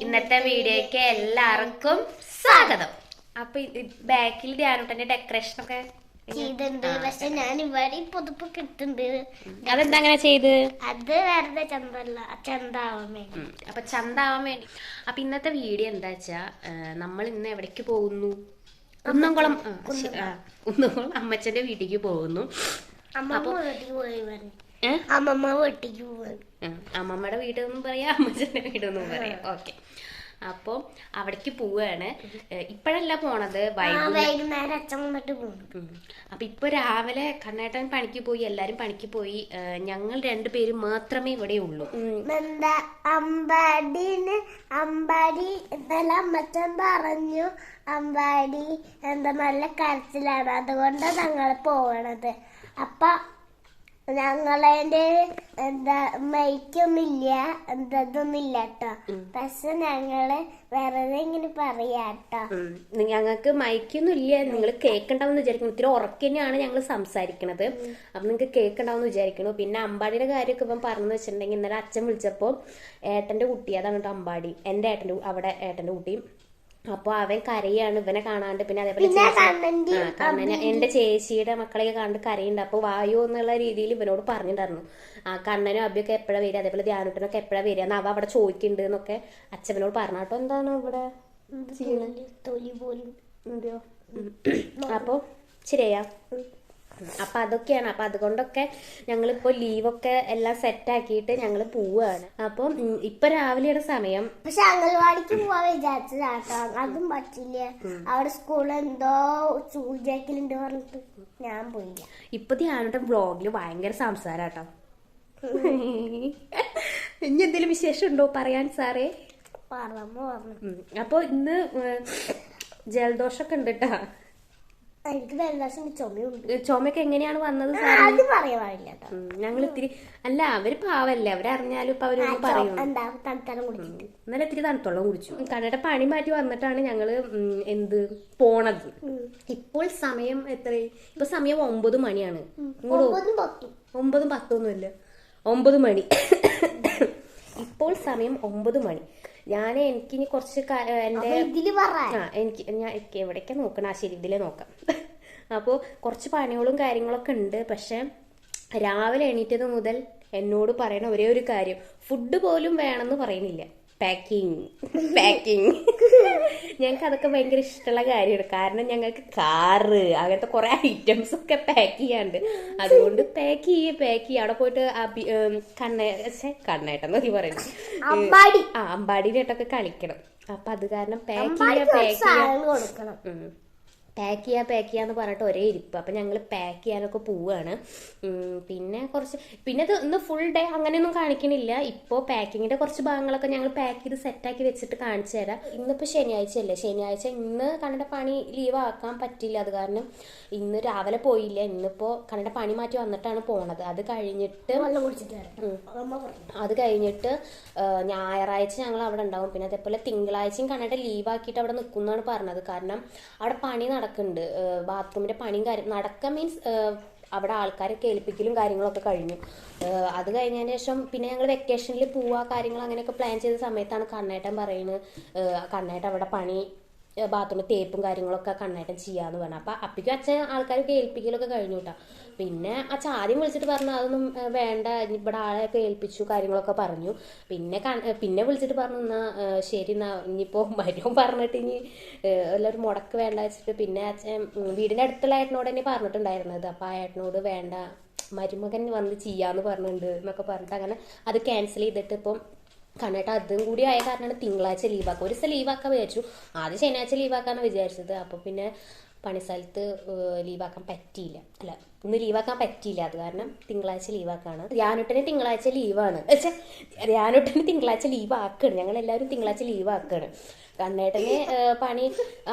ഇന്നത്തെ വീഡിയോയ്ക്ക് എല്ലാവർക്കും സ്വാഗതം. അപ്പൊ ബാക്കിൽ ധ്യാനൂട്ടന്റെ ഡെക്കറേഷൻ ഒക്കെ ചെയ്തിട്ടുണ്ട്. പക്ഷെ ഞാൻ ഇവിടെ പുതുപ്പ് കിട്ടുന്നുണ്ട് അതെന്താ അങ്ങനെ ചെയ്ത്? അത് വെറുതെ ചന്തല്ല ചന്താവാൻ വേണ്ടി. അപ്പൊ ചന്താവാൻ വേണ്ടി. അപ്പൊ ഇന്നത്തെ വീഡിയോ എന്താ വെച്ചാ നമ്മൾ ഇന്ന് എവിടേക്ക് പോകുന്നു? കുന്നംകുളം കുന്നംകുളം. അമ്മച്ചന്റെ വീട്ടിലേക്ക് പോകുന്നു. അമ്മമ്മ വീട്ടിക്ക് പോയി? അമ്മമ്മ വീട്ടിക്ക് പോയി. അമ്മമ്മയുടെ വീടെന്നും പറയാം അമ്മച്ചന്റെ വീടെന്നും പറയാം. ഓക്കെ. അപ്പോൾ അവിടേക്ക് പോവുകയാണ് ഇപ്പോഴല്ല പോണത്? വൈകുന്നേരം അച്ഛൻ വന്നിട്ട് പോകും. അപ്പൊ ഇപ്പൊ രാവിലെ കണ്ണേട്ടൻ പണിക്ക് പോയി എല്ലാരും പണിക്ക് പോയി. ഞങ്ങൾ രണ്ടുപേരും മാത്രമേ ഇവിടെ ഉള്ളൂ. എന്താ? അമ്പാടിന് അമ്പാടി ഇന്നലെ അമ്മച്ചൻ പറഞ്ഞു. അമ്പാടി എന്താ നല്ല കരച്ചിലാണ്. അതുകൊണ്ടാണ് ഞങ്ങൾ പോകണത് അപ്പൊ ഞങ്ങളതിന്റെ എന്താ മൈക്കൊന്നുമില്ല എന്തൊന്നുമില്ല കേട്ടോ പക്ഷെ ഞങ്ങൾ വെറുതെ ഇങ്ങനെ പറയാട്ടോ. ഞങ്ങൾക്ക് മൈക്കൊന്നും ഇല്ല നിങ്ങൾ കേൾക്കണ്ടാവെന്ന് വിചാരിക്കുന്നു. ഇത്തിരി ഉറക്കെ തന്നെയാണ് ഞങ്ങൾ സംസാരിക്കണത്. അപ്പൊ നിങ്ങൾക്ക് കേൾക്കണ്ടാവെന്ന് വിചാരിക്കുന്നു. പിന്നെ അമ്പാടിയുടെ കാര്യമൊക്കെ ഇപ്പം പറഞ്ഞു വെച്ചിട്ടുണ്ടെങ്കിൽ ഇന്നലെ അച്ഛൻ വിളിച്ചപ്പോൾ ഏട്ടന്റെ കുട്ടി അതാണ് കേട്ടോ അമ്പാടി. എന്റെ ഏട്ടന്റെ അവിടെ ഏട്ടന്റെ കുട്ടിയും. അപ്പൊ അവൻ കരയാണ് ഇവനെ കാണാണ്ട് പിന്നെ അതേപോലെ കണ്ണന് എന്റെ ചേച്ചിയുടെ മക്കളെയൊക്കെ കണ്ട് കരയുണ്ട്. അപ്പൊ വായു എന്നുള്ള രീതിയിൽ ഇവനോട് പറഞ്ഞിട്ടുണ്ടായിരുന്നു. ആ കണ്ണനും അബിയൊക്കെ എപ്പോഴാ വരിക? അതേപോലെ ധ്യാനുട്ടനൊക്കെ എപ്പോഴാ വരിക? എന്ന് അവ അവിടെ ചോദിക്കുന്നുണ്ട് എന്നൊക്കെ അച്ഛനോട് പറഞ്ഞാട്ടോ എന്താണ് ഇവിടെ എന്തെയോ അപ്പൊ ശരിയാ. അപ്പൊ അതൊക്കെയാണ്. അപ്പൊ അതുകൊണ്ടൊക്കെ ഞങ്ങളിപ്പോ ലീവൊക്കെ എല്ലാം സെറ്റ് ആക്കിയിട്ട് ഞങ്ങൾ പോവുകയാണ് അപ്പം ഇപ്പൊ രാവിലെയുടെ സമയം പക്ഷെ അംഗൻവാടിക്ക് പോവാൻ വിചാരിച്ചതാട്ടോ. അതും പറ്റില്ല. അവിടെ സ്കൂളിൽ എന്തോ ചൂജാക്കലുണ്ട് പറഞ്ഞിട്ട് ഞാൻ പോയില്ല. ഇപ്പൊ ധ്യാനയുടെ ബ്ലോഗിൽ ഭയങ്കര സംസാരാട്ടോ. ഇനി എന്തെങ്കിലും വിശേഷം ഉണ്ടോ പറയാൻ സാറേ? പറഞ്ഞു. അപ്പൊ ഇന്ന് ജലദോഷമൊക്കെ ഉണ്ട് കേട്ടാ ചുമയൊക്കെ എങ്ങനെയാണ് വന്നത് ഞങ്ങൾ ഇത്തിരി അല്ല അവർ പാവല്ലേ. അവരറിഞ്ഞാലും ഇപ്പൊ അവരൊന്നും പറയും ഇന്നലെ ഇത്തിരി തണുത്തോളം കുടിച്ചു. കടയുടെ പണി മാറ്റി വന്നിട്ടാണ് ഞങ്ങൾ എന്ത് പോണത്. ഇപ്പോൾ സമയം എത്ര? ഇപ്പൊ സമയം ഒമ്പത് മണിയാണ്. ഒമ്പതും പത്തൊന്നുമില്ല. ഒമ്പത് മണി. ഇപ്പോൾ സമയം ഒമ്പത് മണി. ഞാൻ എനിക്കിനി കുറച്ച് എന്റെ ആ എനിക്ക് ഞാൻ എവിടേക്കാ നോക്കണം? ആ ശരി ഇതിലെ നോക്കാം. അപ്പോൾ കുറച്ച് പണികളും കാര്യങ്ങളൊക്കെ ഉണ്ട്. പക്ഷെ രാവിലെ എണീറ്റത് മുതൽ എന്നോട് പറയണ ഒരേ ഒരു കാര്യം. ഫുഡ് പോലും വേണമെന്ന് പറയുന്നില്ല. പാക്കിങ് പാക്കിങ് ഞങ്ങൾക്ക് അതൊക്കെ ഭയങ്കര ഇഷ്ടമുള്ള കാര്യമാണ്. കാരണം ഞങ്ങൾക്ക് കാറ് അങ്ങനത്തെ കുറെ ഐറ്റംസ് ഒക്കെ പാക്ക് ചെയ്യാണ്ട് അതുകൊണ്ട് പാക്ക് ചെയ്യ പാക്ക് ചെയ്യുക അവിടെ പോയിട്ട് കണ്ണേ ഛെ, എന്നൊക്കെ പറയുന്നത് ആ അമ്പാടിയിലായിട്ടൊക്കെ കളിക്കണം. അപ്പൊ അത് കാരണം പാക്ക് അമ്പാടി ചെയ്യാ പാക്ക് ചെയ്യാ. കൊടുക്കണം. പാക്ക് ചെയ്യാ പാക്ക് ചെയ്യാന്ന് പറഞ്ഞിട്ട് ഒരേ ഇരിപ്പ്. അപ്പൊ ഞങ്ങൾ പാക്ക് ചെയ്യാനൊക്കെ പോവാണ്. പിന്നെ കുറച്ച് പിന്നെ ഇത് ഇന്ന് ഫുൾ ഡേ അങ്ങനെയൊന്നും കാണിക്കണില്ല. ഇപ്പോൾ പാക്കിങ്ങിന്റെ കുറച്ച് ഭാഗങ്ങളൊക്കെ ഞങ്ങൾ പാക്ക് ചെയ്ത് സെറ്റാക്കി വെച്ചിട്ട് കാണിച്ചു തരാം. ഇന്നിപ്പോൾ ശനിയാഴ്ച അല്ലേ ശനിയാഴ്ച ഇന്ന് കണ്ണയുടെ പണി ലീവ് ആക്കാൻ പറ്റില്ല അത് കാരണം ഇന്ന് രാവിലെ പോയില്ല. ഇന്നിപ്പോൾ കണ്ണയുടെ പണി മാറ്റി വന്നിട്ടാണ് പോണത്. അത് കഴിഞ്ഞിട്ട് അത് കഴിഞ്ഞിട്ട് ഞായറാഴ്ച ഞങ്ങൾ അവിടെ ഉണ്ടാവും. പിന്നെ അതേപോലെ തിങ്കളാഴ്ചയും ലീവ് ആക്കിയിട്ട് അവിടെ നിൽക്കുന്നതാണ് പറഞ്ഞത്. കാരണം അവിടെ പണി നടക്കുന്നുണ്ട്. ബാത്റൂമിന്റെ പണിയും കാര്യം നടക്ക മീൻസ് അവിടെ ആൾക്കാരൊക്കെ ഏൽപ്പിക്കലും കാര്യങ്ങളൊക്കെ കഴിഞ്ഞു. അത് കഴിഞ്ഞതിന് ശേഷം പിന്നെ ഞങ്ങൾ വെക്കേഷനിൽ പോവുക കാര്യങ്ങൾ അങ്ങനെയൊക്കെ പ്ലാൻ ചെയ്ത സമയത്താണ് കണ്ണേട്ടൻ പറയുന്നത്. കണ്ണേട്ടൻ അവിടെ പണി ബാത്റൂമിൽ തേപ്പും കാര്യങ്ങളൊക്കെ കണ്ണേട്ടൻ ചെയ്യാന്ന് പറഞ്ഞു. അപ്പൊ അപ്പിക്കും അച്ഛൻ ആൾക്കാരൊക്കെ ഏൽപ്പിക്കലൊക്കെ കഴിഞ്ഞു കേട്ടോ പിന്നെ അച്ഛൻ ആദ്യം വിളിച്ചിട്ട് പറഞ്ഞു അതൊന്നും വേണ്ട ഇവിടെ ആളെയൊക്കെ ഏൽപ്പിച്ചു കാര്യങ്ങളൊക്കെ പറഞ്ഞു. പിന്നെ പിന്നെ വിളിച്ചിട്ട് പറഞ്ഞു എന്നാ ശരി എന്നാ ഇനിയിപ്പോ മരുവും പറഞ്ഞിട്ട് ഇനി എല്ലാവരും മുടക്ക് വേണ്ട വെച്ചിട്ട് പിന്നെ അച്ഛൻ വീടിന്റെ അടുത്തുള്ള ഏട്ടനോട് തന്നെ പറഞ്ഞിട്ടുണ്ടായിരുന്നത്. അപ്പൊ ആ ഏട്ടനോട് വേണ്ട മരുമകൻ വന്ന് ചെയ്യാന്ന് പറഞ്ഞിട്ടുണ്ട് എന്നൊക്കെ പറഞ്ഞിട്ട് അങ്ങനെ അത് ക്യാൻസൽ ചെയ്തിട്ട് ഇപ്പം കണ്ണേട്ട അതും കൂടി ആയ കാരണമാണ് തിങ്കളാഴ്ച ലീവാക്കുക ഒരു ദിവസം ലീവാക്കാൻ വിചാരിച്ചു. ആദ്യം ശനിയാഴ്ച ലീവാക്കാന്ന് വിചാരിച്ചത്. അപ്പോൾ പിന്നെ പണിസ്ഥലത്ത് ലീവാക്കാൻ പറ്റിയില്ല. അല്ല ഇന്ന് ലീവാക്കാൻ പറ്റിയില്ല. അത് കാരണം തിങ്കളാഴ്ച ലീവാക്കാണ് ധ്യാനുട്ടന് തിങ്കളാഴ്ച ലീവാണ് പക്ഷേ ധ്യാനുട്ടന് തിങ്കളാഴ്ച ലീവാക്കാണ് ഞങ്ങൾ എല്ലാവരും തിങ്കളാഴ്ച ലീവാക്കാണ് കണ്ണേട്ടന് പണി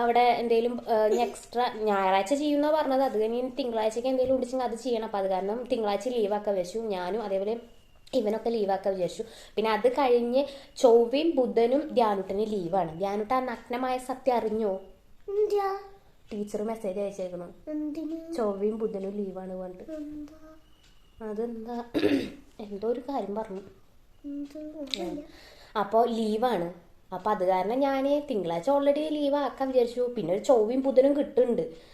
അവിടെ എന്തെങ്കിലും എക്സ്ട്രാ ഞായറാഴ്ച ചെയ്യുന്ന പറഞ്ഞത്. അത് കഴിഞ്ഞ് തിങ്കളാഴ്ചക്ക് എന്തെങ്കിലും ഉണ്ടെങ്കിൽ അത് ചെയ്യണം. അപ്പം അത് കാരണം തിങ്കളാഴ്ച ലീവാക്കാൻ വെച്ചു ഞാനും അതേപോലെ ഇവനൊക്കെ ലീവാക്കാൻ വിചാരിച്ചു. പിന്നെ അത് കഴിഞ്ഞ് ചൊവ്വയും ബുധനും ധ്യാനുട്ടന് ലീവാണ് ധ്യാനുട്ട ആ നഗ്നമായ സത്യം അറിഞ്ഞോ? ടീച്ചർ മെസ്സേജ് അയച്ചേക്കണം. ചൊവ്വയും ബുധനും ലീവാണ് പറഞ്ഞിട്ട്. അതെന്താ? എന്തോ ഒരു കാര്യം പറഞ്ഞു. അപ്പോ അപ്പോൾ ലീവാണ് അപ്പോൾ അത് കാരണം ഞാൻ തിങ്കളാഴ്ച ഓൾറെഡി ലീവ് ആക്കാൻ വിചാരിച്ചു. പിന്നെ ഒരു ചൊവ്വയും ബുധനും കിട്ടുന്നുണ്ട്.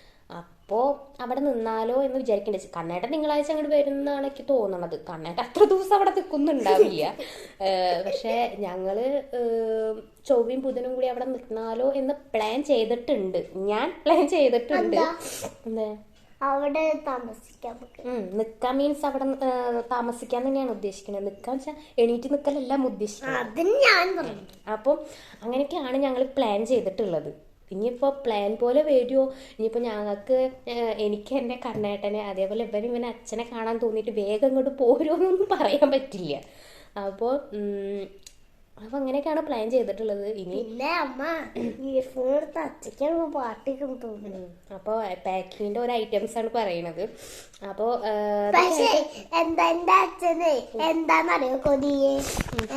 അപ്പോൾ അവിടെ നിന്നാലോ എന്ന് വിചാരിക്കണ്ടേ. കണ്ണേട്ടൻ തിങ്കളാഴ്ച അങ്ങോട്ട് വരുന്നതാണ് എനിക്ക് തോന്നണത്. കണ്ണേട്ടൻ അത്ര ദിവസം അവിടെ നിൽക്കുന്നുണ്ടാവില്ല പക്ഷേ ഞങ്ങൾ ചൊവ്വയും ബുധനും കൂടി അവിടെ നിൽക്കണാലോ എന്ന് പ്ലാൻ ചെയ്തിട്ടുണ്ട്. ഞാൻ പ്ലാൻ ചെയ്തിട്ടുണ്ട്. എന്താ? അവിടെ താമസിക്കാൻ നിക്കാൻ മീൻസ് അവിടെ താമസിക്കാൻ തന്നെയാണ് ഉദ്ദേശിക്കുന്നത് നിക്കാൻ വെച്ചാൽ എണീറ്റ് നിക്കലെല്ലാം ഉദ്ദേശിക്കുന്നത് അപ്പം അങ്ങനെയൊക്കെയാണ് ഞങ്ങൾ പ്ലാൻ ചെയ്തിട്ടുള്ളത്. ഇനിയിപ്പോൾ പ്ലാൻ പോലെ വരുമോ ഇനിയിപ്പോൾ ഞങ്ങൾക്ക് എനിക്ക് എന്റെ കണ്ണേട്ടനെ അതേപോലെ ഇവൻ ഇവൻ അച്ഛനെ കാണാൻ തോന്നിയിട്ട് വേഗം ഇങ്ങോട്ട് പോരുമോ എന്നൊന്നും പറയാൻ പറ്റില്ല. അപ്പോൾ അപ്പോൾ അങ്ങനെയൊക്കെയാണ് പ്ലാൻ ചെയ്തിട്ടുള്ളത്. ഇനി പിന്നെ അമ്മ ഫോൺ എടുത്ത് അച്ഛക്കാണ് പാട്ടിക്കും തോന്നുന്നു. അപ്പോൾ പാക്കിങ്ങിന്റെ ഒരു ഐറ്റംസ് ആണ് പറയണത്. പക്ഷേ എന്താ എന്റെ അച്ഛനെ? എന്താന്നറിയോ കൊതിയെ?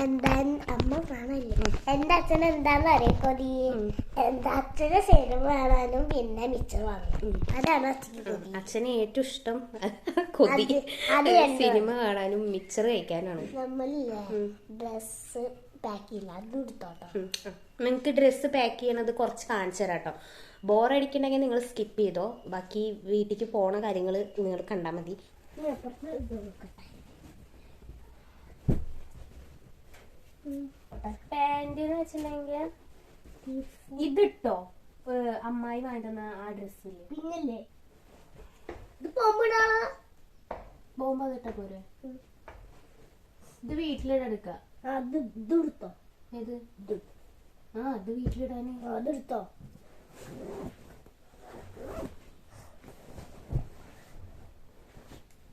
എന്താ അമ്മ കാണല്ലേ? എന്റെ അച്ഛൻ എന്താന്നറിയോ കൊതിയെ? എന്താ അച്ഛന് സിനിമ കാണാനും പിന്നെ വാങ്ങാനും. അതാണ് അച്ഛന് കൊതി. അച്ഛന് ഏറ്റവും ഇഷ്ടം കൊതി. സിനിമ കാണാനും മിച്ചർ കഴിക്കാനാണ്. നമ്മളില്ലേ? ഡ്രസ് പാക്ക് ചെയ്യില്ല അത് എടുത്തോട്ടോ. നിങ്ങൾക്ക് ഡ്രസ്സ് പാക്ക് ചെയ്യണത് കുറച്ച് കാണിച്ചു തരാം കേട്ടോ ബോറടിക്കണമെങ്കിൽ നിങ്ങൾ സ്കിപ്പ് ചെയ്തോ. ബാക്കി വീട്ടിലേക്ക് പോണ കാര്യങ്ങൾ നിങ്ങൾ കണ്ടാൽ മതി. പാന്റ് എന്ന് വെച്ചിട്ടുണ്ടെങ്കിൽ ഇതിട്ടോ? അമ്മായി വേണ്ടുന്ന ആ ഡ്രസ്സ് പിന്നല്ലേ? ഇത് പോകുമ്പോഴാ ബോംബ അതിട്ട പോരെ. ഇത് വീട്ടിലിടെടുക്ക അത് ഇതെടുത്തോ ഏത്? ആ അത് വീട്ടിലിടാന്. അതെടുത്തോ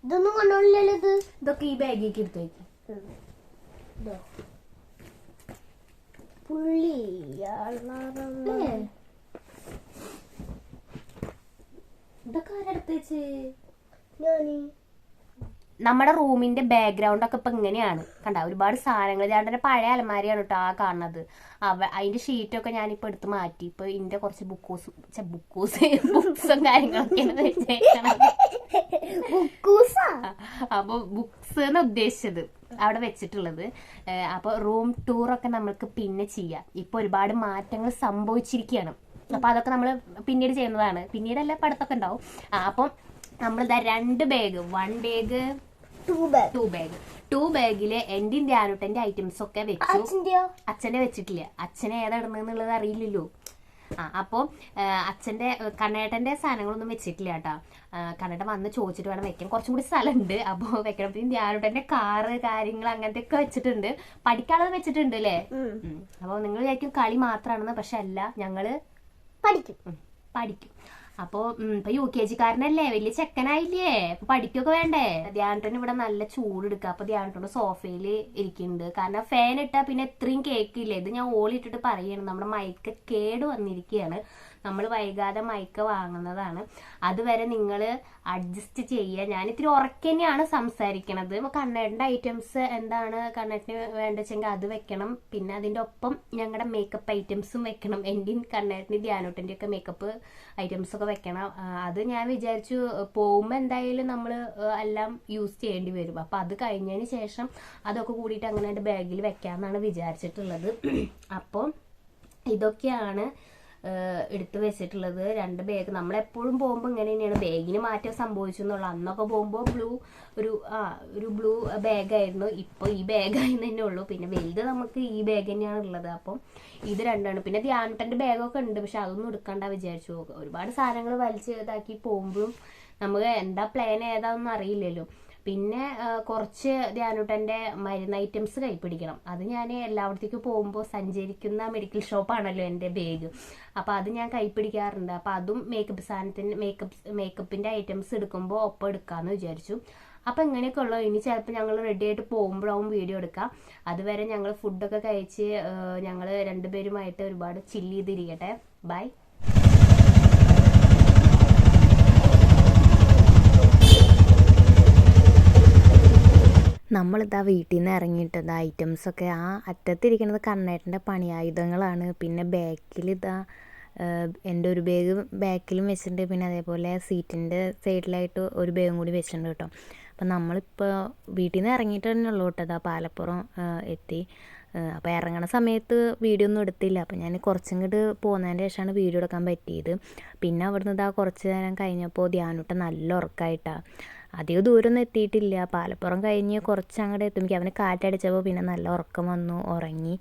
ഇതൊന്നും കൊണ്ടോളില്ലല്ലോ ഇത്. ഇതൊക്കെ ഈ ബാഗിലേക്ക് എടുത്തു വെക്കാം. പുള്ളി? ഇതൊക്കെ ആരെടുത്ത് വെച്ച്? ഞാൻ. നമ്മുടെ റൂമിന്റെ ബാക്ക്ഗ്രൗണ്ട് ഒക്കെ ഇപ്പൊ ഇങ്ങനെയാണ്. കണ്ട? ഒരുപാട് സാധനങ്ങൾ ചേട്ടന്റെ പഴയ അലമാരിയാണ് കേട്ടോ ആ കാണുന്നത്. അവ അതിന്റെ ഷീറ്റൊക്കെ ഞാനിപ്പോ എടുത്ത് മാറ്റി. ഇപ്പൊ ഇതിന്റെ കുറച്ച് ബുക്കൂസ് ബുക്കൂസ് ബുക്സും കാര്യങ്ങളൊക്കെയാണ് വെച്ചേക്കണത് ബുക്കൂസാ അപ്പൊ ബുക്സ് എന്ന് ഉദ്ദേശിച്ചത്. അവിടെ വെച്ചിട്ടുള്ളത്. അപ്പൊ റൂം ടൂർ ഒക്കെ നമ്മൾക്ക് പിന്നെ ചെയ്യാം. ഇപ്പൊ ഒരുപാട് മാറ്റങ്ങൾ സംഭവിച്ചിരിക്കുകയാണ് അപ്പൊ അതൊക്കെ നമ്മൾ പിന്നീട് ചെയ്യുന്നതാണ്. പിന്നീടല്ല പഠിത്തമൊക്കെ ഉണ്ടാവും. അപ്പം നമ്മളിതാ രണ്ട് bag one bag two bag two bag two ബാഗിൽ എന്റെയും ധ്യാനുട്ടന്റെ ഐറ്റംസ് ഒക്കെ വെച്ചു. അച്ഛനെ വെച്ചിട്ടില്ല. അച്ഛനെ ഏതാ ഇടുന്നതെന്നുള്ളത് അറിയില്ലല്ലോ. ആ അപ്പോൾ അച്ഛന്റെ കണ്ണേട്ടന്റെ സാധനങ്ങളൊന്നും വെച്ചിട്ടില്ല കേട്ടോ. കണ്ണേട്ടൻ വന്ന് ചോദിച്ചിട്ട് വേണം വെക്കാൻ. കുറച്ചും കൂടി സ്ഥലമുണ്ട് അപ്പോൾ വെക്കണം പിന്നെ ധ്യാനുട്ടന്റെ കാറ് കാര്യങ്ങൾ അങ്ങനത്തെ ഒക്കെ വെച്ചിട്ടുണ്ട്. പഠിക്കാനുള്ളത് വെച്ചിട്ടുണ്ട് അല്ലേ? അപ്പോൾ നിങ്ങൾ വിചാരിക്കും കളി മാത്രമാണെന്ന് പക്ഷെ അല്ല ഞങ്ങൾ പഠിക്കും. പഠിക്കും. അപ്പോ ഇപ്പൊ യു കെ ജിക്കാരനല്ലേ? വലിയ ചെക്കനായില്ലേ? അപ്പൊ പഠിക്കൊക്കെ വേണ്ടേ? ധ്യാൻട്ടൻ ഇവിടെ നല്ല ചൂടെടുക്കുക അപ്പൊ ധ്യാനട്ടോട് സോഫയിൽ ഇരിക്കുന്നുണ്ട് കാരണം ഫാൻ ഇട്ടാ പിന്നെ ഇത്രയും കേക്കില്ലേ? ഇത് ഞാൻ ഓളിട്ടിട്ട് പറയാണ്. നമ്മുടെ മൈക്ക് കേട് വന്നിരിക്കുകയാണ് നമ്മൾ വൈകാതെ മൈക്ക് വാങ്ങുന്നതാണ്. അതുവരെ നിങ്ങൾ അഡ്ജസ്റ്റ് ചെയ്യുക. ഞാൻ ഇത്തിരി ഉറക്കെ സംസാരിക്കണത്. കണ്ണേട്ടന്റെ ഐറ്റംസ് എന്താണ് കണ്ണേട്ടിന് വേണ്ടതെങ്കിൽ അത് വെക്കണം. പിന്നെ അതിന്റെ ഒപ്പം ഞങ്ങളുടെ മേക്കപ്പ് ഐറ്റംസും വെക്കണം. എന്റെയും കണ്ണേട്ടിന്റെ ധ്യാനോട്ടിന്റെ ഒക്കെ മേക്കപ്പ് ഐറ്റംസൊക്കെ വെക്കണം. അത് ഞാൻ വിചാരിച്ചു പോകുമ്പോൾ എന്തായാലും നമ്മൾ എല്ലാം യൂസ് ചെയ്യേണ്ടി വരും. അപ്പം അത് കഴിഞ്ഞതിന് ശേഷം അതൊക്കെ കൂടിയിട്ട് അങ്ങനെ ബാഗിൽ വെക്കാമെന്നാണ് വിചാരിച്ചിട്ടുള്ളത്. അപ്പോൾ ഇതൊക്കെയാണ് എടുത്തു വെച്ചിട്ടുള്ളത്. രണ്ട് ബാഗ് നമ്മളെപ്പോഴും പോകുമ്പോൾ ഇങ്ങനെ തന്നെയാണ്. ബാഗിന് മാറ്റം സംഭവിച്ചു എന്നുള്ളത് അന്നൊക്കെ പോകുമ്പോൾ ബ്ലൂ ഒരു ആ ഒരു ബ്ലൂ ബാഗായിരുന്നു ഇപ്പോൾ ഈ ബാഗായി തന്നെ ഉള്ളൂ. പിന്നെ വലുത് നമുക്ക് ഈ ബാഗ് തന്നെയാണ് ഉള്ളത്. അപ്പം ഇത് രണ്ടാണ്. പിന്നെ ധ്യാനട്ടന്റെ ബാഗൊക്കെ ഉണ്ട്. പക്ഷെ അതൊന്നും എടുക്കണ്ട വിചാരിച്ചു. ഒരുപാട് സാധനങ്ങൾ വലിച്ച് ഇതാക്കി പോകുമ്പോഴും നമുക്ക് എന്താ പ്ലാൻ ഏതാണെന്ന് അറിയില്ലല്ലോ. പിന്നെ കുറച്ച് ധ്യാനുട്ടന്റെ മരുന്ന് ഐറ്റംസ് കൈപ്പിടിക്കണം. അത് ഞാൻ എല്ലായിടത്തേക്കും പോകുമ്പോൾ സഞ്ചരിക്കുന്ന മെഡിക്കൽ ഷോപ്പാണല്ലോ എന്റെ ബാഗ് അപ്പോൾ അത് ഞാൻ കൈപ്പിടിക്കാറുണ്ട്. അപ്പോൾ അതും മേക്കപ്പ് സാധനത്തിന്റെ മേക്കപ്പ് മേക്കപ്പിന്റെ ഐറ്റംസ് എടുക്കുമ്പോൾ ഒപ്പം എടുക്കാമെന്ന് വിചാരിച്ചു. അപ്പോൾ ഇങ്ങനെയൊക്കെ ഉള്ളു. ഇനി ചിലപ്പോൾ ഞങ്ങൾ റെഡി ആയിട്ട് പോകുമ്പോഴാവും വീഡിയോ എടുക്കാം അതുവരെ ഞങ്ങൾ ഫുഡൊക്കെ കഴിച്ച് ഞങ്ങൾ രണ്ടുപേരുമായിട്ട് ഒരുപാട് ചില്ല് ചെയ്തിരിക്കട്ടെ. ബൈ നമ്മളിതാ വീട്ടിൽ നിന്ന് ഇറങ്ങിയിട്ടത് ഐറ്റംസൊക്കെ ആ അറ്റത്തിരിക്കുന്നത് കണ്ണേട്ടന്റെ പണിയായുധങ്ങളാണ്. പിന്നെ ബാക്കിൽ ഇതാ എന്റെ ഒരു ബാഗ് ബാക്കിലും വെച്ചിട്ടുണ്ട്. പിന്നെ അതേപോലെ സീറ്റിന്റെ സൈഡിലായിട്ട് ഒരു ബാഗും കൂടി വെച്ചിട്ടുണ്ട് കേട്ടോ. അപ്പം നമ്മളിപ്പോൾ വീട്ടിൽ നിന്ന് ഇറങ്ങിയിട്ട് തന്നെ ഉള്ളൂ കേട്ടോ അതാ പാലപ്പുറം എത്തി. അപ്പോൾ ഇറങ്ങണ സമയത്ത് വീഡിയോ ഒന്നും എടുത്തില്ല. അപ്പോൾ ഞാൻ കുറച്ചിങ്ങോട്ട് പോകുന്നതിന്റെ ശേഷമാണ് വീഡിയോ എടുക്കാൻ പറ്റിയത്. പിന്നെ അവിടുന്ന് ഇതാ കുറച്ച് നേരം കഴിഞ്ഞപ്പോൾ ധ്യാനുട്ട നല്ല ഉറക്കമായിട്ടാണ് അധികം ദൂരമൊന്നും എത്തിയിട്ടില്ല. പാലപ്പുറം കഴിഞ്ഞ് കുറച്ച് അങ്ങോട്ട് എത്തുമ്പോഴേക്കും അവന് കാറ്റടിച്ചപ്പോൾ പിന്നെ നല്ല ഉറക്കം വന്നു ഉറങ്ങി.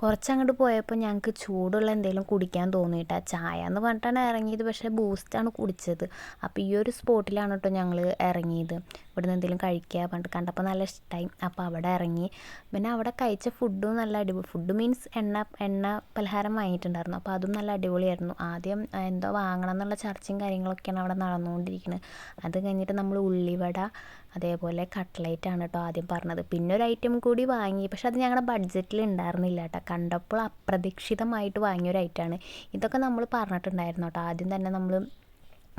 കുറച്ച് അങ്ങോട്ട് പോയപ്പോൾ ഞങ്ങൾക്ക് ചൂടുള്ള എന്തെങ്കിലും കുടിക്കാൻ തോന്നിയിട്ടാ ചായ എന്ന് പറഞ്ഞിട്ടാണ് ഇറങ്ങിയത് പക്ഷേ ബൂസ്റ്റാണ് കുടിച്ചത്. അപ്പോൾ ഈ ഒരു സ്പോട്ടിലാണ് കേട്ടോ ഞങ്ങൾ ഇറങ്ങിയത് ഇവിടുന്ന് എന്തെങ്കിലും കഴിക്കുക പറഞ്ഞിട്ട് കണ്ടപ്പോൾ നല്ല ഇഷ്ടമായി അപ്പോൾ അവിടെ ഇറങ്ങി പിന്നെ അവിടെ കഴിച്ച ഫുഡും നല്ല അടിപൊളി ഫുഡ് മീൻസ് എണ്ണ എണ്ണ പലഹാരം വാങ്ങിയിട്ടുണ്ടായിരുന്നു. അപ്പോൾ അതും നല്ല അടിപൊളിയായിരുന്നു. ആദ്യം എന്തോ വാങ്ങണം എന്നുള്ള ചർച്ചയും കാര്യങ്ങളൊക്കെയാണ് അവിടെ നടന്നുകൊണ്ടിരിക്കുന്നത് അത് കഴിഞ്ഞിട്ട് നമ്മൾ ഉള്ളിവട അതേപോലെ കട്ട്ലൈറ്റ് കേട്ടോ ആദ്യം പറഞ്ഞത്. പിന്നെ ഒരു ഐറ്റം കൂടി വാങ്ങി. പക്ഷെ അത് ഞങ്ങളുടെ ബഡ്ജറ്റിൽ ഉണ്ടായിരുന്നില്ല കേട്ടോ കണ്ടപ്പോൾ അപ്രതീക്ഷിതമായിട്ട് വാങ്ങിയൊരു ഐറ്റമാണ് ഇതൊക്കെ നമ്മൾ പറഞ്ഞിട്ടുണ്ടായിരുന്നു കേട്ടോ. ആദ്യം തന്നെ നമ്മൾ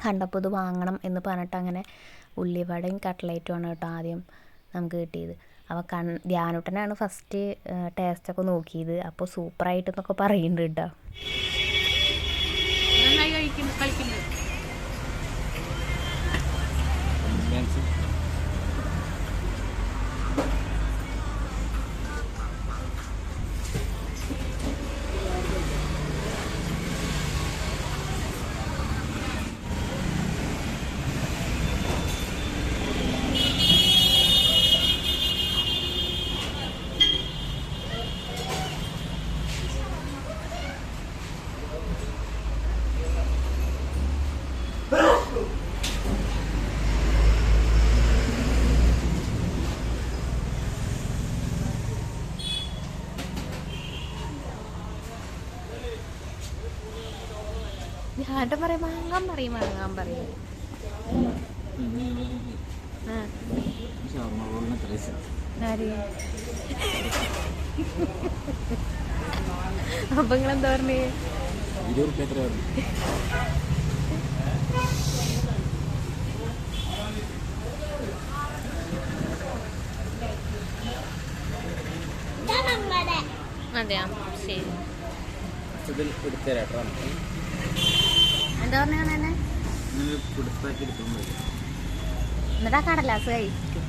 കണ്ടപ്പോൾ ഇത് വാങ്ങണം എന്ന് പറഞ്ഞിട്ട് അങ്ങനെ ഉള്ളിവടയും കട്ട്ലൈറ്റുമാണ് കേട്ടോ ആദ്യം നമുക്ക് കിട്ടിയത്. അപ്പോൾ കൺ ധ്യാനുട്ടനാണ് ഫസ്റ്റ് ടേസ്റ്റൊക്കെ നോക്കിയത്. അപ്പോൾ സൂപ്പറായിട്ട് എന്നൊക്കെ പറയുന്നുണ്ട് കേട്ടോ. നന്നായി ധ്യാനം പറയും മാങ്ങാൻ പറയും മാങ്ങാൻ പറയും. അപ്പൊ പറഞ്ഞേ? എത്ര ഇതാ നമ്മടെ അതെയാ ശരി. എടുത്തരാട്ടോ എന്താ എന്നെ എന്നിട്ട് ആ കടലാസ് കഴിക്കും.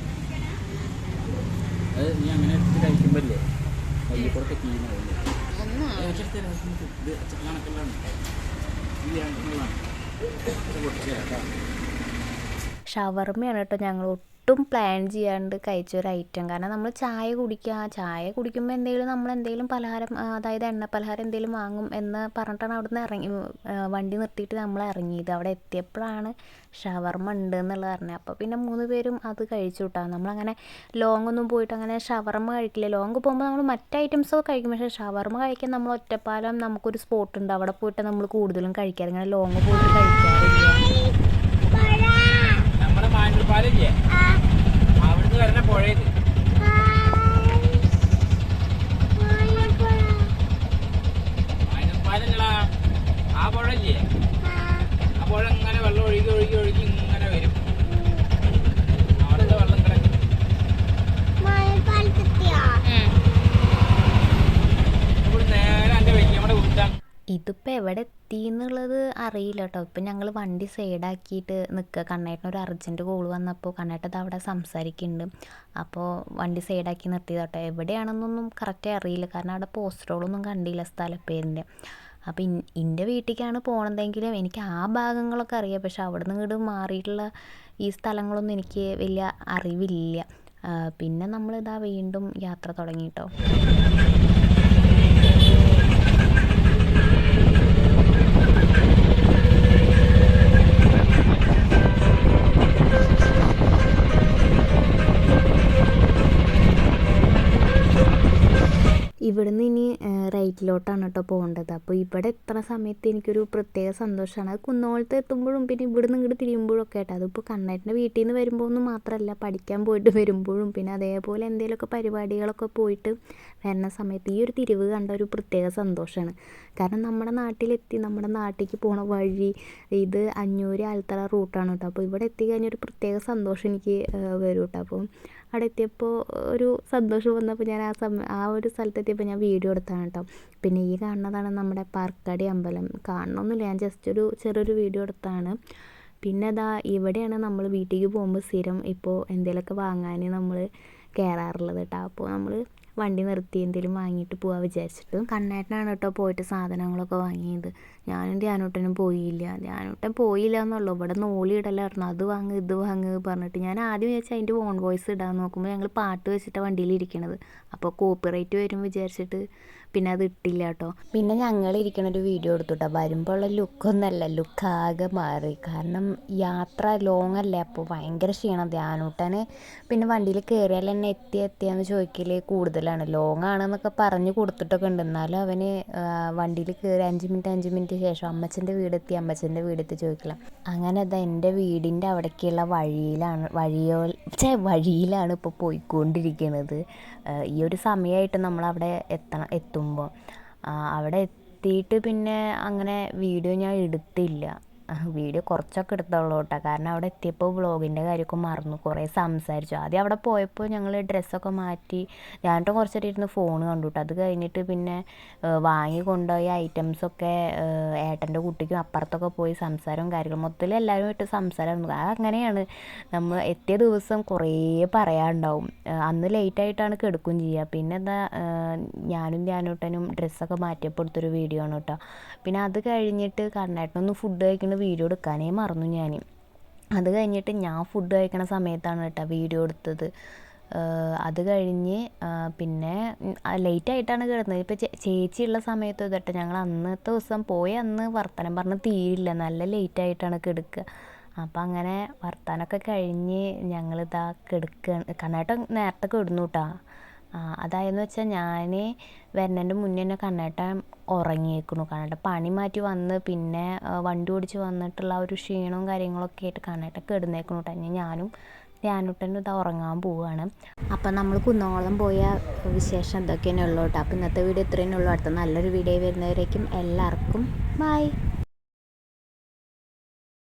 ഷവർമ്മയാണ് കേട്ടോ ഞങ്ങൾ ഒട്ടും പ്ലാൻ ചെയ്യാണ്ട് കഴിച്ച ഒരു ഐറ്റം കാരണം നമ്മൾ ചായ കുടിക്കുക ചായ കുടിക്കുമ്പോൾ എന്തെങ്കിലും നമ്മൾ എന്തെങ്കിലും പലഹാരം അതായത് എണ്ണ പലഹാരം എന്തെങ്കിലും വാങ്ങും എന്ന് പറഞ്ഞിട്ടാണ് അവിടുന്ന് ഇറങ്ങി വണ്ടി നിർത്തിയിട്ട് നമ്മൾ ഇറങ്ങിയത്. അവിടെ എത്തിയപ്പോഴാണ് ഷവർമ ഉണ്ട് എന്നുള്ളത് പറഞ്ഞത് അപ്പോൾ പിന്നെ മൂന്ന് പേരും അത് കഴിച്ചു കിട്ടാം നമ്മളങ്ങനെ ലോങ് ഒന്നും പോയിട്ട് അങ്ങനെ ഷവർമ കഴിക്കില്ല. ലോങ് പോകുമ്പോൾ നമ്മൾ മറ്റ് ഐറ്റംസ് ഒക്കെ കഴിക്കും. പക്ഷേ ഷവർമ്മ കഴിക്കാൻ നമ്മൾ ഒറ്റപ്പാലം നമുക്കൊരു സ്പോട്ട് ഉണ്ട്. അവിടെ പോയിട്ട് നമ്മൾ കൂടുതലും കഴിക്കാറ് ഇങ്ങനെ ലോങ് പോയിട്ട് കഴിക്കാറില്ല. മാനൂർപ്പാലില്ലേ അവിടുന്ന് വരണ പുഴയത് ആ. പുഴ ആ പുഴ ഇങ്ങനെ വെള്ളം ഒഴുകി ഒഴുകി ഒഴുകി ഇങ്ങനെ വരും അവിടുത്തെ വെള്ളം കിടക്കും മഴക്കാലത്തെത്തിയോ ഇവിടെ നേരെ എന്റെ വലിയമ്മയുടെ വീട്ടാണ് ഇതിപ്പോൾ എവിടെ എത്തി എന്നുള്ളത് അറിയില്ല കേട്ടോ ഇപ്പം ഞങ്ങൾ വണ്ടി സൈഡാക്കിയിട്ട് നിൽക്കുക കണ്ണേട്ടനൊരു അർജന്റ് കോൾ വന്നപ്പോൾ കണ്ണേട്ടത് അവിടെ സംസാരിക്കുന്നുണ്ട് അപ്പോൾ വണ്ടി സൈഡാക്കി നിർത്തിയത് കേട്ടോ എവിടെയാണെന്നൊന്നും കറക്റ്റ് അറിയില്ല. കാരണം അവിടെ പോസ്റ്ററുകളൊന്നും കണ്ടില്ല സ്ഥലപ്പേരിന്റെ അപ്പോൾ ഇൻ എന്റെ വീട്ടിലേക്കാണ് പോകണതെങ്കിലും എനിക്ക് ആ ഭാഗങ്ങളൊക്കെ അറിയാം. പക്ഷെ അവിടെ നിന്ന് ഇങ്ങോട്ട് മാറിയിട്ടുള്ള ഈ സ്ഥലങ്ങളൊന്നും എനിക്ക് വലിയ അറിവില്ല. പിന്നെ നമ്മളിതാ വീണ്ടും യാത്ര തുടങ്ങി കേട്ടോ ഇവിടുന്ന് ഇനി റൈറ്റിലോട്ടാണ് കേട്ടോ പോകേണ്ടത്. അപ്പോൾ ഇവിടെ എത്ര സമയത്ത് എനിക്കൊരു പ്രത്യേക സന്തോഷമാണ് അത് കുന്നോളത്ത് എത്തുമ്പോഴും പിന്നെ ഇവിടുന്ന് ഇങ്ങോട്ട് തിരിയുമ്പോഴും ഒക്കെ ആയിട്ട്. അതിപ്പോൾ കണ്ണേട്ടന്റെ വീട്ടിൽ നിന്ന് വരുമ്പോൾ ഒന്നും മാത്രമല്ല പഠിക്കാൻ പോയിട്ട് വരുമ്പോഴും പിന്നെ അതേപോലെ എന്തെങ്കിലുമൊക്കെ പരിപാടികളൊക്കെ പോയിട്ട് വരുന്ന സമയത്ത് ഈ ഒരു തിരിവ് കണ്ട ഒരു പ്രത്യേക സന്തോഷമാണ് കാരണം നമ്മുടെ നാട്ടിലെത്തി നമ്മുടെ നാട്ടിലേക്ക് പോണ വഴി ഇത് അഞ്ഞൂര് ആൽത്തറ റൂട്ടാണ് കേട്ടോ അപ്പോൾ ഇവിടെ ഒരു പ്രത്യേക സന്തോഷം എനിക്ക് വരും കേട്ടോ അപ്പോൾ അവിടെ എത്തിയപ്പോൾ ഒരു സന്തോഷം വന്നപ്പോൾ ഞാൻ ആ സമയം ആ ഒരു സ്ഥലത്തെത്തിയപ്പോൾ ഞാൻ വീഡിയോ എടുത്താണ് കേട്ടോ പിന്നെ ഈ കാണുന്നതാണ് നമ്മുടെ പാർക്കാടി അമ്പലം. കാണണമെന്നില്ല ഞാൻ ജസ്റ്റ് ഒരു ചെറിയൊരു വീഡിയോ എടുത്താണ്. പിന്നെ അതാ ഇവിടെയാണ് നമ്മൾ വീട്ടിലേക്ക് പോകുമ്പോൾ സ്ഥിരം ഇപ്പോൾ എന്തെങ്കിലുമൊക്കെ വാങ്ങാൻ നമ്മൾ കയറാറുള്ളത് കേട്ടോ അപ്പോൾ നമ്മൾ വണ്ടി നിർത്തി എന്തെങ്കിലും വാങ്ങിയിട്ട് പോവാൻ വിചാരിച്ചിട്ട്. കണ്ണേട്ടനാണ് കേട്ടോ പോയിട്ട് സാധനങ്ങളൊക്കെ വാങ്ങിയത്. ഞാനും ധ്യാനൂട്ടനും പോയില്ല. ധ്യാനൂട്ടൻ പോയില്ല എന്നുള്ളൂ ഇവിടെ പറഞ്ഞു അത് വാങ്ങ് ഇത് വാങ്ങ് പറഞ്ഞിട്ട് ഞാൻ ആദ്യം വിചാരിച്ചു അതിന്റെ ഓൺ വോയിസ് ഇടാൻ നോക്കുമ്പോൾ ഞങ്ങൾ പാട്ട് വെച്ചിട്ടാണ് വണ്ടിയിൽ ഇരിക്കണത് അപ്പോൾ കോപ്പിറൈറ്റ് വരും വിചാരിച്ചിട്ട് പിന്നെ അത് ഇട്ടില്ല കേട്ടോ പിന്നെ ഞങ്ങൾ ഇരിക്കണ ഒരു വീഡിയോ എടുത്തു കേട്ടോ വരുമ്പോൾ ഉള്ള ലുക്കൊന്നല്ല ലുക്കാകെ മാറി. കാരണം യാത്ര ലോങ് അല്ലേ? അപ്പോൾ ഭയങ്കര ക്ഷീണം. ധ്യാനൂട്ടന് പിന്നെ വണ്ടിയിൽ കയറിയാൽ തന്നെ എത്തി എത്തിയാന്ന് ചോദിക്കൽ കൂടുതലാണ്. ലോങ് ആണെന്നൊക്കെ പറഞ്ഞ് കൊടുത്തിട്ടൊക്കെ ഉണ്ട്. എന്നാലും അവന് വണ്ടിയിൽ കയറി അഞ്ച് മിനിറ്റ് അഞ്ച് മിനിറ്റ് ശേഷം അമ്മച്ചന്റെ വീടെത്തി. അമ്മച്ചന്റെ വീടെത്തി ചോദിക്കില്ല അങ്ങനെ അതാ എന്റെ വീടിന്റെ അവിടേക്കുള്ള വഴിയിലാണ് വഴിയോ ചേ വഴിയിലാണ് ഇപ്പോൾ പോയിക്കൊണ്ടിരിക്കുന്നത് ഈ ഒരു സമയമായിട്ട് നമ്മളവിടെ എത്തണം എത്തുമ്പോൾ അവിടെ എത്തിയിട്ട് പിന്നെ അങ്ങനെ വീഡിയോ ഞാൻ എടുത്തില്ല. വീഡിയോ കുറച്ചൊക്കെ എടുത്തോളൂ കേട്ടോ കാരണം അവിടെ എത്തിയപ്പോൾ വ്ളോഗിന്റെ കാര്യമൊക്കെ മറന്നു. കുറേ സംസാരിച്ചു. ആദ്യം അവിടെ പോയപ്പോൾ ഞങ്ങൾ ഡ്രസ്സൊക്കെ മാറ്റി ഞാനിട്ട് കുറച്ചേരം ഇരുന്ന് ഫോൺ കണ്ടു കേട്ടോ അത് കഴിഞ്ഞിട്ട് പിന്നെ വാങ്ങി കൊണ്ടുപോയ ഐറ്റംസൊക്കെ ഏട്ടന്റെ കുട്ടിക്കും അപ്പുറത്തൊക്കെ പോയി സംസാരവും കാര്യങ്ങളും. മൊത്തത്തിൽ എല്ലാവരുമായിട്ട് സംസാരമായിരുന്നു. അത് അങ്ങനെയാണ്. നമ്മൾ എത്തിയ ദിവസം കുറേ പറയാനുണ്ടാവും. അന്ന് ലേറ്റായിട്ടാണ് കിടക്കുകയും ചെയ്യുക. പിന്നെ എന്താ ഞാനും ധ്യാനൂട്ടനും ഡ്രസ്സൊക്കെ മാറ്റിയപ്പോൾ എടുത്തൊരു വീഡിയോ ആണ് കേട്ടോ. പിന്നെ അത് കഴിഞ്ഞിട്ട് കണ്ണേട്ടനൊന്ന് ഫുഡ് കഴിക്കുന്ന വീഡിയോ എടുക്കാനേ മറന്നു ഞാൻ അത് കഴിഞ്ഞിട്ട് ഞാൻ ഫുഡ് കഴിക്കണ സമയത്താണ് കേട്ടോ വീഡിയോ എടുത്തത്. അത് കഴിഞ്ഞ് പിന്നെ ലേറ്റായിട്ടാണ് കിടന്നത്. ഇപ്പോൾ ചേച്ചിയുള്ള സമയത്ത് ഇതട്ടെ ഞങ്ങൾ അന്നത്തെ ദിവസം പോയി അന്ന് വർത്തമാനം പറഞ്ഞ് തീരില്ല. നല്ല ലേറ്റായിട്ടാണ് കിടക്കുക അപ്പം അങ്ങനെ വർത്താനമൊക്കെ കഴിഞ്ഞ് ഞങ്ങളിതാ കിടക്കുക കണ്ണേട്ടൻ നേരത്തെ കിടന്നു കേട്ടോ അതായെന്ന് വെച്ചാൽ ഞാൻ വരുന്നതിന്റെ മുന്നേ തന്നെ കണ്ണേട്ടൻ ഉറങ്ങിയേക്കണു കണ്ണേട്ടൻ പണി മാറ്റി വന്ന് പിന്നെ വണ്ടി ഓടിച്ച് വന്നിട്ടുള്ള ആ ഒരു ക്ഷീണവും കാര്യങ്ങളൊക്കെ ആയിട്ട് കണ്ണേട്ടൻ കിടന്നേക്കണു കേട്ടോ. ഞാനും ധ്യാനുട്ടനും ഇതാ ഉറങ്ങാൻ പോവുകയാണ് അപ്പം നമ്മൾ കുന്നോളം പോയ വിശേഷം ഇതൊക്കെയാണ് ഉള്ളൂ കേട്ടോ. അപ്പം ഇന്നത്തെ വീഡിയോ ഇത്രയേ ഉള്ളൂ. അടുത്ത നല്ലൊരു വീഡിയോ വരുന്നവരേക്കും എല്ലാവർക്കും ബൈ.